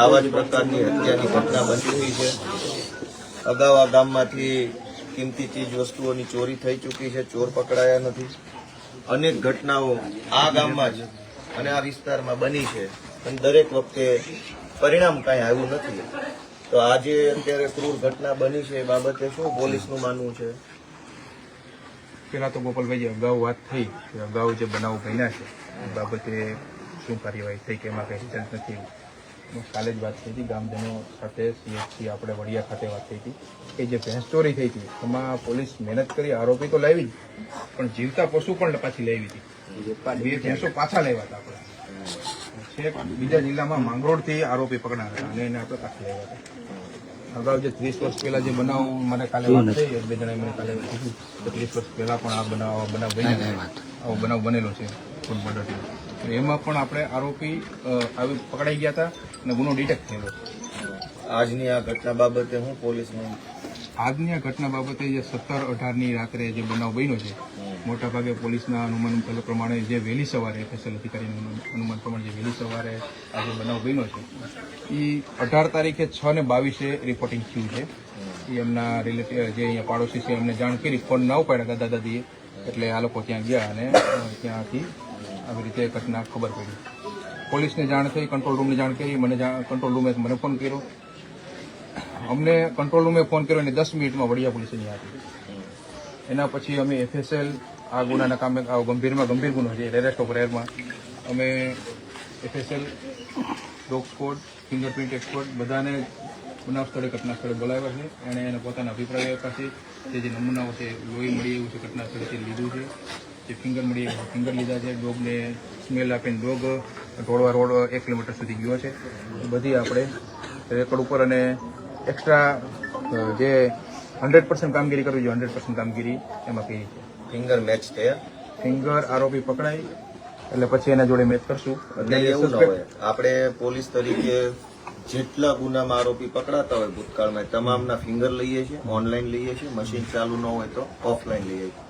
આવા જ પ્રકારની હત્યાની ઘટના બની રહી છે. અગાઉ આ ગામમાંથી કિંમતી ચીજ વસ્તુઓની ચોરી થઈ ચૂકી છે, ચોર પકડાયા નથી. અનેક ઘટનાઓ આ ગામમાં જ અને આ વિસ્તારમાં બની છે. અને દરેક વખતે પરિણામ કાંઈ આવ્યું નથી. તો આજે અત્યારે ક્રૂર ઘટના બની છે એ બાબતે શું પોલીસનું માનવું છે? પેલા તો ગોપાલભાઈ અગાઉ વાત થઈ કે અગાઉ જે બનાવ બન્યા છે, એ બાબતે શું કાર્યવાહી થઈ કે એમાં કંઈ રિઝલ્ટ નથી કાલે જ વાત થઈ હતી ગામજનો સાથે સીએસસી આપણે વડિયા ખાતે વાત થઈ હતી. કે જે ભેંસ ચોરી થઈ હતી એમાં પોલીસ મહેનત કરી આરોપી તો લાવી જ પણ જીવતા પશુ પણ પાછી લાવી હતી. બે ભેંસો પાછા લાવ્યા હતા આપણે. છેક બીજા જિલ્લામાં માંગરોળથી આરોપી પકડાયા હતા અને એને આપણે પાછા લાવ્યા હતા. અગાઉ જે ત્રીસ વર્ષ પહેલા જે બનાવ મને કાલે વાત થઈ બે જણાએ મને કાલે ત્રીસ વર્ષ પહેલા પણ આ બનાવ બનાવ બન્યો. આવો બનાવ બનેલો છે ફૂડ મર્ડરથી તો એમાં પણ આપણે આરોપી આવી પકડાઈ ગયા હતા અને ગુનો ડિટેક્ટ થયેલો આજની આ ઘટના બાબતે હું પોલીસનું આજની આ ઘટના બાબતે જે સત્તર અઢારની રાત્રે જે બનાવ બન્યો છે મોટાભાગે પોલીસના અનુમાન પ્રમાણે જે વહેલી સવારે સ્પેશિયલ અધિકારીનું અનુ- અનુમાન પ્રમાણે જે વહેલી સવારે આ જે બનાવ બન્યો છે એ અઢાર તારીખે છ ને બાવીસે રિપોર્ટિંગ થયું છે. એ એમના રિલેટિવ જે અહીંયા પાડોશી છે એમને જાણ કરી ફોન ના ઉપાડ્યા દાદા દાદીએ એટલે આ લોકો ત્યાં ગયા અને ત્યાંથી આવી રીતે ઘટના ખબર પડી. પોલીસને જાણ થઈ, કંટ્રોલ રૂમને જાણ કરી, મને કંટ્રોલ રૂમે મને ફોન કર્યો. અમને કંટ્રોલ રૂમે ફોન કર્યો અને દસ મિનિટમાં વડિયા પોલીસ નહીં આપી એના પછી અમે એફએસએલ આ ગુનાના કામે, આ ગંભીરમાં ગંભીર ગુનો છે રેરેસ્ટ ઓફ રેરમાં અમે FSL dog squad fingerprint expert બધાને બનાવ સ્થળે, ઘટના સ્થળે બોલાવ્યા છે. એણે એના પોતાના અભિપ્રાય આપ્યા છે. તે જે નમૂનાઓ છે, લોહી મળી, એવું છે, ઘટના સ્થળેથી લીધું છે. જે ફિંગર મળી ફિંગર લીધા છે ડોગને સ્મેલ આપીને ડોગ ઢોળવા રોડ એક કિલોમીટર સુધી ગયો છે. બધી આપણે રેકોર્ડ ઉપર અને એક્સ્ટ્રા જે હંડ્રેડ પર્સન્ટ કામગીરી કરવી જોઈએ હંડ્રેડ પર્સન્ટ કામગીરી એમાં કરી છે. ફિંગર મેચ થયા ફિંગર આરોપી પકડાય એટલે પછી એના જોડે મેચ કરશું. એટલે એવું ન હોય. આપણે પોલીસ તરીકે જેટલા ગુનામાં આરોપી પકડાતા હોય ભૂતકાળમાં તમામના ફિંગર લઈએ છીએ ઓનલાઈન લઈએ છીએ મશીન ચાલુ ન હોય તો ઓફલાઈન લઈએ છીએ.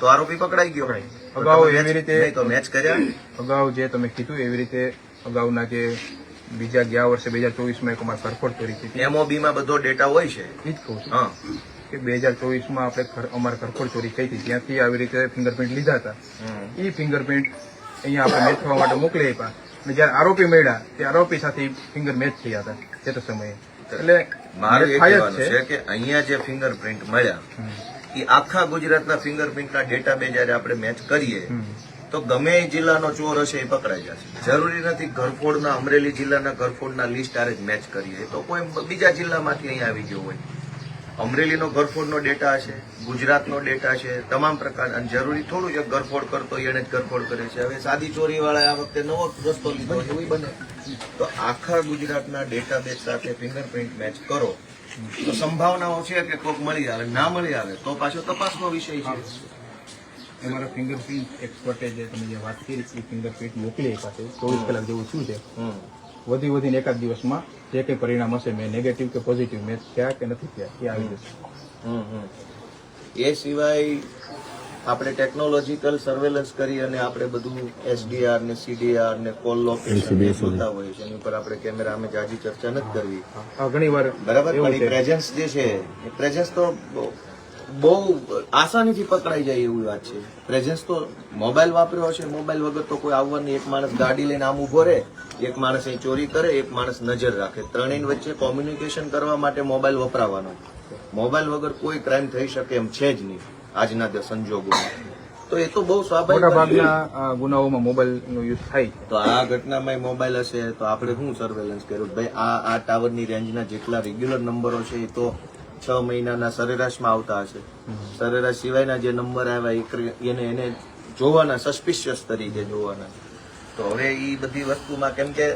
તો આરોપી પકડાઈ ગયો. અગાઉ એવી રીતે- તો મેચ કર્યા. અગાઉ જે તમે કીધું એવી રીતે અગાઉના જે બીજા ગયા વર્ષે બે હજાર ચોવીસમાં એક અમારે કરફોડ ચોરી થઈ હતી એમઓબી માં બધો ડેટા હોય છે. એ જ કહું છું. હા. કે બે હજાર ચોવીસમાં આપણે અમારે કરફોડ ચોરી થઈ હતી. ત્યાંથી આવી રીતે ફિંગરપ્રિન્ટ લીધા હતા. એ ફિંગરપ્રિન્ટ અહીંયા આપણે મેચ થવા માટે મોકલી આપ્યા. અને જ્યારે આરોપી મળ્યા તે આરોપી સાથે ફિંગર મેચ થયા હતા તે તો સમયે. એટલે મારું એ કહેવાનું છે. કે અહીંયા જે ફિંગરપ્રિન્ટ મળ્યા એ આખા ગુજરાતના ફિંગરપ્રિન્ટના ડેટાબેઝ જયારે આપણે મેચ કરીએ તો ગમે જિલ્લાનો ચોર હશે એ પકડાઈ જશે. જરૂરી નથી ઘરફોડના અમરેલી જિલ્લાના ઘરફોડના લિસ્ટ આરે જ મેચ કરીએ. તો કોઈ બીજા જિલ્લામાંથી અહીંયા આવી ગયો હોય. અમરેલીનો ઘરફોડનો ડેટા છે ગુજરાતનો ડેટા છે તમામ પ્રકાર અને જરૂરી થોડું છે ગરફોડ કરતો હોય એને જ ગરફોડ કરે છે. હવે સાદી ચોરી વાળા આ વખતે નવો રસ્તો લીધો એવું બને. તો આખા ગુજરાતના ડેટાબેઝ સાથે ફિંગરપ્રિન્ટ મેચ કરો. તો સંભાવનાઓ છે કે કોક મળી આવે ના મળી આવે તો પાછો તપાસનો વિષય છે. અમારા ફિંગરપ્રિન્ટ એક્સપર્ટે જે તમે જે વાત કરી એ ફિંગરપ્રિન્ટ મોકલી એ છે ચોવીસ કલાક જેવું શું છે. વધી વધીને એકાદ દિવસમાં જે કંઈ પરિણામ હશે મેં નેગેટિવ કે પોઝિટિવ મેચ થયા કે નથી થયા એ આવી જશે. એ સિવાય આપણે ટેકનોલોજીકલ સર્વેલન્સ કરી અને આપણે બધું એસડીઆર ને સીડીઆર ને કોલ લોકેશન જોતા હોઈએ છીએ. એની ઉપર આપણે કેમેરા અમે જાજી ચર્ચા નથી કરવી. ઘણી વાર બરાબર? પણ પ્રેઝન્સ જે છે એ પ્રેઝન્સ તો બહુ- બહુ આસાનીથી પકડાઈ જાય એવી વાત છે. પ્રેઝન્સ તો મોબાઈલ વાપર્યો હશે મોબાઈલ વગર તો કોઈ આવવાની એક માણસ ગાડી લઈને આમ ઊભો રહે એક માણસ અહીં ચોરી કરે એક માણસ નજર રાખે. ત્રણેય વચ્ચે કોમ્યુનિકેશન કરવા માટે મોબાઈલ વપરાવાનો. મોબાઈલ વગર કોઈ ક્રાઇમ થઈ શકે એમ છે જ નહીં. આજના તે સંજોગોમાં. તો એ તો બહુ સ્વાભાવિક. ભાગના ગુનાઓમાં મોબાઈલનો યુઝ થાય. તો આ ઘટનામાં મોબાઈલ હશે તો આપણે શું સર્વેલન્સ કર્યું? ભાઈ આ આ ટાવરની રેન્જના જેટલા રેગ્યુલર નંબરો છે એ તો છ મહિનાના સરેરાશમાં આવતા હશે. સરેરાશ સિવાયના જે નંબર આવ્યા એને એને જોવાના સસ્પિશિયસ તરીકે જોવાના. તો હવે એ બધી વસ્તુમાં કેમ કે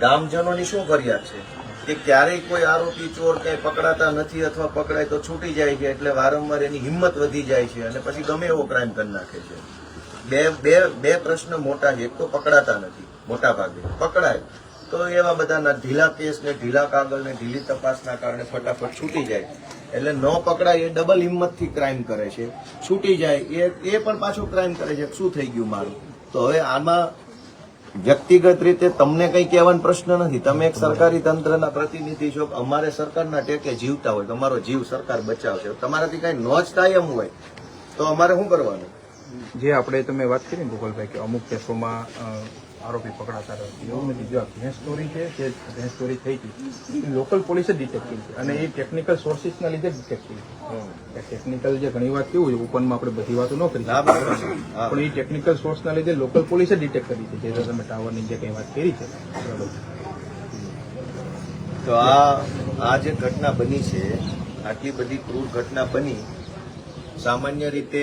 ગામજનોની શું ફરિયાદ છે? કે ક્યારેય કોઈ આરોપી ચોર ક્યાંય પકડાતા નથી અથવા પકડાય તો છૂટી જાય છે એટલે વારંવાર એની હિંમત વધી જાય છે અને પછી ગમે એવો ક્રાઇમ કરી નાખે છે. બે બે બે પ્રશ્ન મોટા છે. એક તો પકડાતા નથી મોટા ભાગે પકડાય. તો એવા બધાના ઢીલા કેસ ને ઢીલા કાગળ ને ઢીલી તપાસના કારણે ફટાફટ છૂટી જાય. એટલે ન પકડાય એ ડબલ હિંમતથી ક્રાઇમ કરે છે. છૂટી જાય એ એ પણ પાછો ક્રાઇમ કરે છે. શું થઈ ગયું મારું? તો હવે આમાં વ્યક્તિગત રીતે તમને કઈ કહેવાનો પ્રશ્ન નથી. તમે એક સરકારી તંત્રના પ્રતિનિધિ છો. અમારે સરકારના ટેકે જીવતા હોય, તમારો જીવ સરકાર બચાવશે. તમારાથી કઈ નો જ થાય એમ હોય, તો અમારે શું કરવાનું? જે આપણે તમે વાત કરી ગોપાલભાઈ, કે અમુક કેસોમાં આરોપી પકડાતા રહ્યા. એવું નથી જો આ ભેંસ ચોરી છે જે ભેંસ ચોરી થઈ હતી. લોકલ પોલીસે ડિટેક્ટિવ છે. અને એ ટેકનિકલ સોર્સિસના લીધે ડિટેક્ટિવ છે. ટેકનિકલ જે ઘણી વાત કેવું છે ઓપનમાં આપણે બધી વાતો ન કરી. પણ એ ટેકનિકલ સોર્સના લીધે લોકલ પોલીસે ડિટેક્ટ કરી છે. જે તમે ટાવરની જે કંઈ વાત કરી છે. તો આ આ જે ઘટના બની છે આટલી બધી ક્રૂર ઘટના બની સામાન્ય રીતે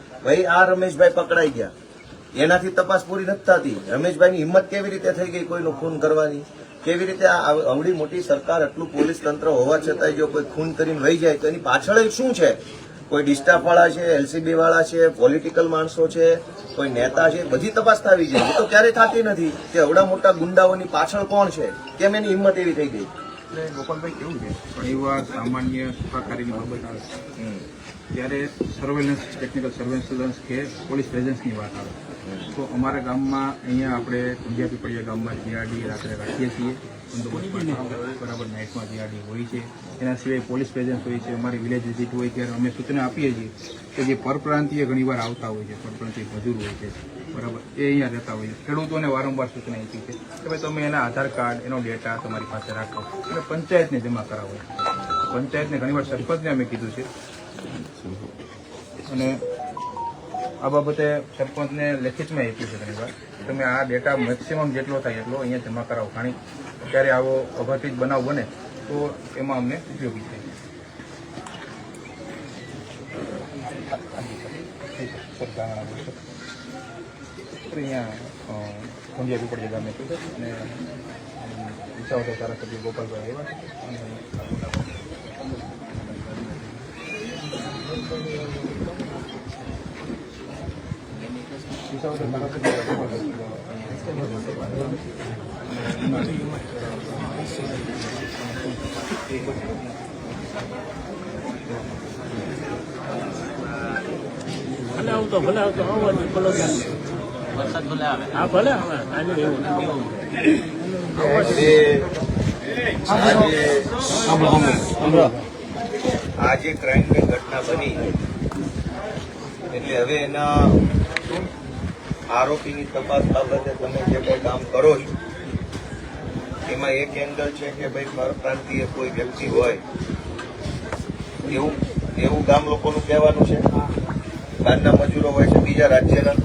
ભાઈ આ રમેશભાઈ પકડાઈ ગયા. એનાથી તપાસ પૂરી નથી થતી. રમેશભાઈની હિંમત કેવી રીતે થઈ ગઈ કોઈનું ખૂન કરવાની? કેવી રીતે આ અવડી મોટી સરકાર આટલું પોલીસ તંત્ર હોવા છતાંય જો કોઈ ખૂન કરીને વહી જાય તો એની પાછળ શું છે? કોઈ ડિસ્ટાફ વાળા છે એલસીબી વાળા છે પોલિટિકલ માણસો છે કોઈ નેતા છે બધી તપાસ થવી જોઈએ. એ તો ક્યારેય થતી નથી કે અવડા મોટા ગુંડાઓની પાછળ કોણ છે? કેમ એની હિંમત એવી થઈ ગઈ? એટલે ગોપાલભાઈ કેવું છે? સામાન્ય ત્યારે સર્વેલન્સ ટેકનિકલ સર્વેલન્સ કે પોલીસ પ્રેઝન્સની વાત આવે. તો અમારા ગામમાં અહીંયા આપણે કુંડિયા પીપળિયા ગામમાં જીઆરડી રાત્રે રાખીએ છીએ. બરાબર નાઇટમાં જીઆરડી હોય છે. એના સિવાય પોલીસ પ્રેઝન્સ હોય છે. અમારી વિલેજ વિઝિટ હોય ત્યારે અમે સૂચના આપીએ છીએ કે જે પરપ્રાંતીય ઘણીવાર આવતા હોય છે. પરપ્રાંતીય મજૂર હોય છે. બરાબર. એ અહીંયા રહેતા હોય છે. ખેડૂતોને વારંવાર સૂચના આપી છે કે ભાઈ તમે એના આધાર કાર્ડ, એનો ડેટા તમારી પાસે રાખો. એટલે પંચાયતને જમા કરાવો. પંચાયતને ઘણીવાર સરપંચને અમે કીધું છે અને આ બાબતે સરપંચને લેખિતમાં આપ્યું છે ઘણીવાર. વાર તમે આ ડેટા મેક્સિમમ જેટલો થાય એટલો અહીંયા જમા કરાવો. કારણ ત્યારે આવો અઘટિત બનાવ બને, તો એમાં અમને ઉપયોગી થાય. અહીંયા ખંડિયા પીપળિયા ગામે અને વિસાવદર ધારાસભ્ય ગોપાલભાઈ આવ્યા છે અને વિસાવદર ધારાસભ્ય ભલે આવતો ભલે આવતો. આવવા દે ભલે વરસાદ ભલે આવે. હા ભલે. આવે આજે એવું આજે આ જે ક્રાઇમની ઘટના બની, એટલે હવે એના આરોપીની તપાસ બાબતે તમે જે કોઈ કામ કરો છો, એમાં એક એંગલ છે કે ભાઈ પરપ્રાંતિય કોઈ વ્યક્તિ હોય, એવું એવું ગામ લોકોનું કહેવાનું છે. બહારના મજૂરો હોય છે બીજા રાજ્યના.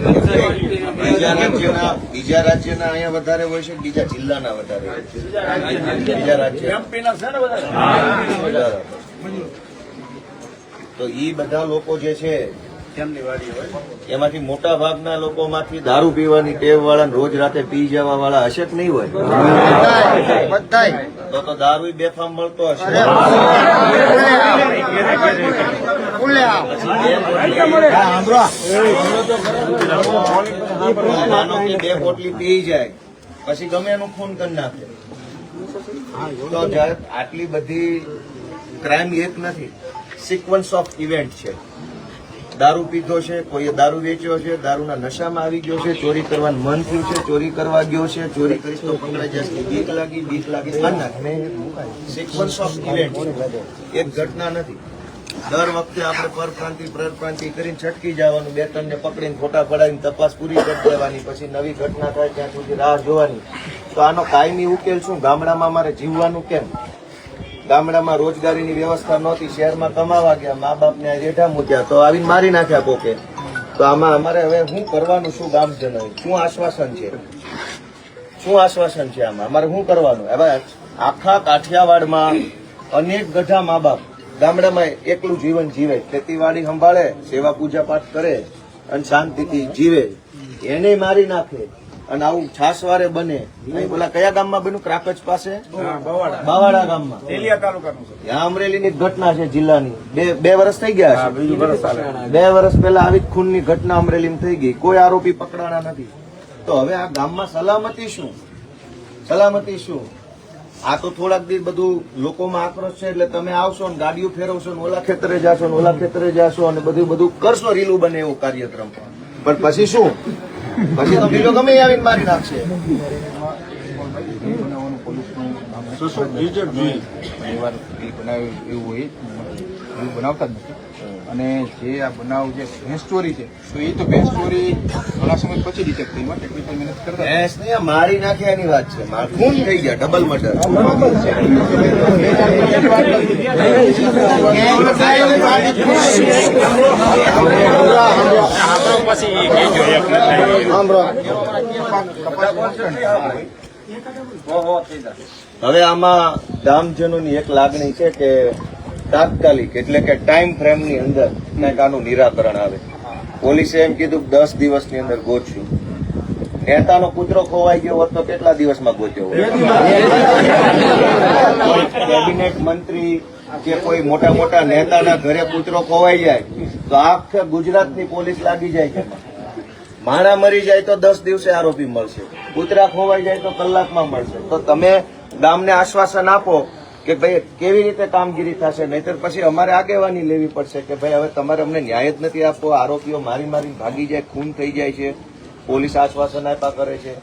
બીજા રાજ્યના બીજા રાજ્યના અહીંયા વધારે હોય છે બીજા જિલ્લાના વધારે હોય છે? બીજા રાજ્ય. તો ઈ બધા લોકો જે છે એમાંથી મોટા ભાગના લોકોમાંથી દારૂ પીવાની ટેવ વાળા રોજ રાતે પી જવા વાળા હશે જ નહીં હોય? તો તો દારૂ બેફામ મળતો હશે. બે પોટલી પી જાય પછી ગમે એનું ખૂન કરી નાખે. તો આટલી બધી ક્રાઇમ એક નથી સિક્વન્સ ઓફ ઇવેન્ટ છે. દારૂ પીધો છે કોઈએ દારૂ વેચ્યો છે દારૂના નશામાં આવી ગયો છે ચોરી કરવાનું મન થયું છે ચોરી કરવા ગયો છે ચોરી કરીશ તો પકડાઈ જશે બીક લાગી બીક લાગી સિક્વન્સ ઓફ ઇવેન્ટ એક ઘટના નથી. દર વખતે આપણે પરપ્રાંતિ પ્રરપ્રાંતિ કરીને છટકી જવાનું, બે ત્રણ ને પકડીને ફોટા પડાવીને તપાસ પૂરી કરી દેવાની, પછી નવી ઘટના થાય ત્યાં સુધી રાહ જોવાની. તો આનો કાયમી ઉકેલ શું? ગામડામાં મારે જીવવાનું કેમ? ગામડામાં રોજગારીની વ્યવસ્થા નહોતી, શહેરમાં કમાવા ગયા મા બાપને રેઠા મૂક્યા, તો આવીને મારી નાખ્યા કોકે? તો આમાં અમારે હવે શું કરવાનું શું ગામજનો શું આશ્વાસન છે? શું આશ્વાસન છે આમાં? અમારે શું કરવાનું? હવે આખા કાઠિયાવાડમાં અનેક ગઢા મા બાપ ગામડામાં એકલું જીવન જીવે ખેતીવાડી સંભાળે સેવા પૂજા પાઠ કરે અને શાંતિથી જીવે. એને મારી નાખે અને આવું છાસવારે બને. બોલા કયા ગામમાં બન્યું? ક્રાકચ પાસે? બાવાડા. ગામમાં. ત્યાં અમરેલીની જ ઘટના છે જિલ્લાની. બે બે વર્ષ થઈ ગયા છે. બે વર્ષ પહેલા આવી જ ખૂનની ઘટના અમરેલીમાં થઈ ગઈ. કોઈ આરોપી પકડાણા નથી. તો હવે આ ગામમાં સલામતી શું? સલામતી શું? આ તો થોડાક દિવસ બધું લોકોમાં આક્રોશ છે એટલે તમે આવશો ને ગાડીઓ ફેરવશો ને ઓલા ખેતરે જાશો ને ઓલા ખેતરે જાશો અને બધું બધું કરશો રીલું બને એવું કાર્યક્રમ. પણ પછી શું? પછી તો બીજો ગમે આવીને મારી નાખશે. બનાવવાનું પોલીસનું કામ ઘણી વાર એ બનાવે એવું હોય બનાવતા જ નથી. અને જે આ બનાવ જે ભેંસ છે, તો એ તો ભેંસ ચોરી ઘણા સમય પછી ડિટેક્ટ થઈ એમાં ટેકનિકલ મહેનત કરતા. ભેંસ ને મારી નાખે એની વાત છે. ખૂન થઈ ગયા ડબલ મર્ડર હવે આમાં ગામજનોની એક લાગણી છે કે તાત્કાલિક એટલે કે ટાઈમ ફ્રેમની અંદર કંઈક આનું નિરાકરણ આવે. પોલીસે એમ કીધું કે દસ દિવસની અંદર ગોતશું. નેતાનો કૂતરો ખોવાઈ ગયો હોત તો કેટલા દિવસમાં ગોત્યો કેબિનેટ મંત્રી કે કોઈ મોટા મોટા નેતાના ઘરે કૂતરો ખોવાઈ જાય તો આખે ગુજરાતની પોલીસ લાગી જાય છે. માણા મરી જાય તો દસ દિવસે આરોપી મળશે. કૂતરા ખોવાઈ જાય તો કલાકમાં મળશે. તો તમે ગામને આશ્વાસન આપો કે ભાઈ કેવી રીતે કામગીરી થશે? નહીતર પછી અમારે આગેવાની લેવી પડશે કે ભાઈ હવે તમારે અમને ન્યાય જ નથી આપવો. આરોપીઓ મારી મારી ભાગી જાય ખૂન થઈ જાય છે. પોલીસ આશ્વાસન આપ્યા કરે છે.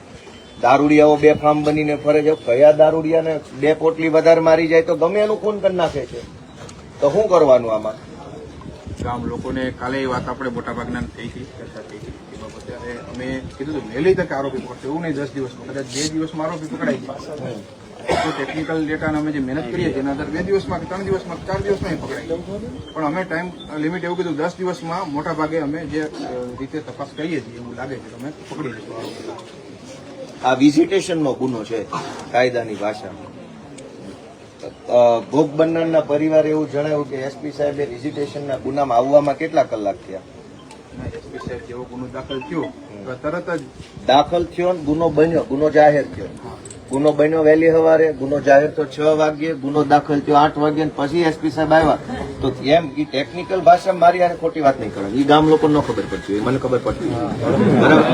દારૂડિયાઓ બે ફાર્મ બનીને ફરે છે. કયા દારૂડિયાને બે પોટલી વધારે મારી જાય તો ગમે એનું ખૂન કરી નાખે છે. તો શું કરવાનું આમાં? ગામ લોકોને કાલે એ વાત આપણે મોટાભાગના થઈ હતી ચર્ચા થઈ હતી. એ બાબતે અમે કીધું વહેલી તક આરોપી પકડશે. એવું નહીં દસ દિવસમાં. કદાચ બે દિવસમાં આરોપી પકડાઈ જાય તો ટેકનિકલ ડેટાને અમે જે મહેનત કરીએ તેના આધારે બે દિવસમાં કે ત્રણ દિવસમાં ચાર દિવસમાં એ પકડાઈ પણ અમે ટાઈમ લિમિટ એવું કીધું દસ દિવસમાં મોટા ભાગે અમે જે રીતે તપાસ કરીએ છીએ એવું લાગે છે અમે પકડી લઈશું આ વિઝિટેશનનો ગુનો છે કાયદાની ભાષામાં. ભોગ બનનારના પરિવારે એવું જણાવ્યું કે એસપી સાહેબે વિઝિટેશનના ગુનામાં આવવામાં કેટલા કલાક થયા? એસપી સાહેબ જેવો ગુનો દાખલ થયો તો તરત જ દાખલ થયો ગુનો બન્યો ગુનો જાહેર થયો. ગુનો બન્યો વહેલી સવારે, ગુનો જાહેર તો છ વાગ્યે, ગુનો દાખલ થયો આઠ વાગ્યે પછી એસપી સાહેબ આવ્યા. તો એમ એ ટેકનિકલ ભાષા મારી યાર ખોટી વાત નહીં કરે એ ગામ લોકો ન ખબર પડતી હોય મને ખબર પડતી બરાબર?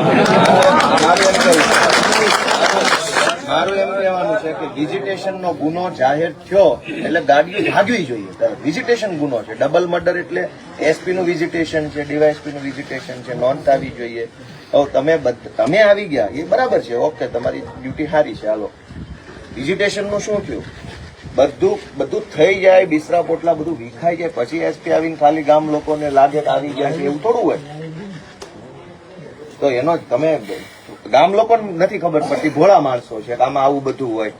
મારું એમ કહેવાનું છે કે વિઝિટેશન નો ગુનો જાહેર થયો એટલે ગાડી ભાગવી જોઈએ. વિઝિટેશન ગુનો છે. ડબલ મર્ડર એટલે એસપી નું વિઝિટેશન છે ડીવાયએસપી નું વિઝિટેશન છે, નોંધ આવી જોઈએ. હવે તમે તમે આવી ગયા. એ બરાબર છે. ઓકે, તમારી ડ્યુટી સારી છે. હાલો. વિઝિટેશનનું શું થયું? બધું બધું થઈ જાય, બિસરા પોટલા બધું વિખાઈ જાય, પછી એસપી આવીને ખાલી ગામ લોકોને લાગે કે આવી ગયા છે, એવું થોડું હોય. તો એનો તમે ગામ લોકો નથી ખબર પડતી ભોળા માણસો છે કે આમાં આવું બધું હોય.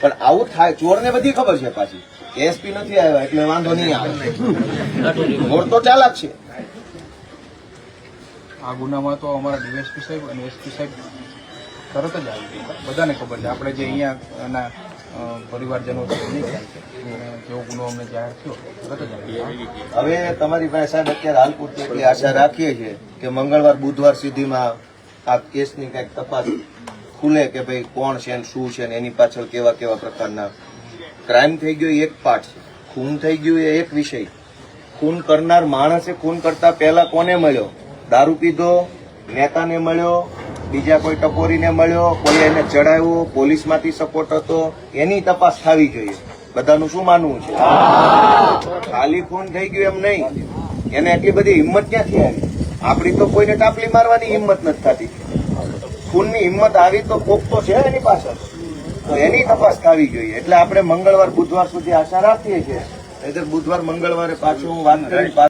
પણ આવું થાય ચોરને બધી ખબર છે પાછી. એસપી નથી આવ્યા એટલે વાંધો નહીં આવે. ચોર તો ચાલાક છે. આ ગુનામાં તો અમારા ડીએસપી સાહેબ અને એસપી સાહેબ તરત જ આવી ગયા. બધાને ખબર છે. આપણે જે અહીંયા એના પરિવારજનો જેવો ગુનો અમને જાહેર થયો તરત જ આવી હવે તમારી પાસે સાહેબ અત્યારે હાલ પૂરતી એટલી આશા રાખીએ છીએ કે મંગળવાર બુધવાર સુધીમાં આ કેસની કંઈક તપાસ ખુલે કે ભાઈ કોણ છે ને શું છે ને એની પાછળ કેવા કેવા પ્રકારના ક્રાઇમ થઈ ગયો એક પાર્ટ છે. ખૂન થઈ ગયું એ એક વિષય. ખૂન કરનાર માણસે ખૂન કરતા પહેલા કોને મળ્યો? દારૂ પીધો, નેતાને મળ્યો, બીજા કોઈ ટકોરીને મળ્યો, કોઈ એને ચડાવ્યો પોલીસમાંથી સપોર્ટ હતો, એની તપાસ થવી જોઈએ. બધાનું શું માનવું છે? ખાલી ખૂન થઈ ગયું એમ નહીં. એને એટલી બધી હિંમત ક્યાંથી આવી? આપણી તો કોઈને ટાપલી મારવાની હિંમત નથી થતી. ખૂનની હિંમત આવી તો કોક તો છે એની પાછળ. તો એની તપાસ થવી જોઈએ. એટલે આપણે મંગળવાર, બુધવાર સુધી આશા રાખીએ છીએ. એટલે બુધવાર, મંગળવારે પાછું હું વાત કરી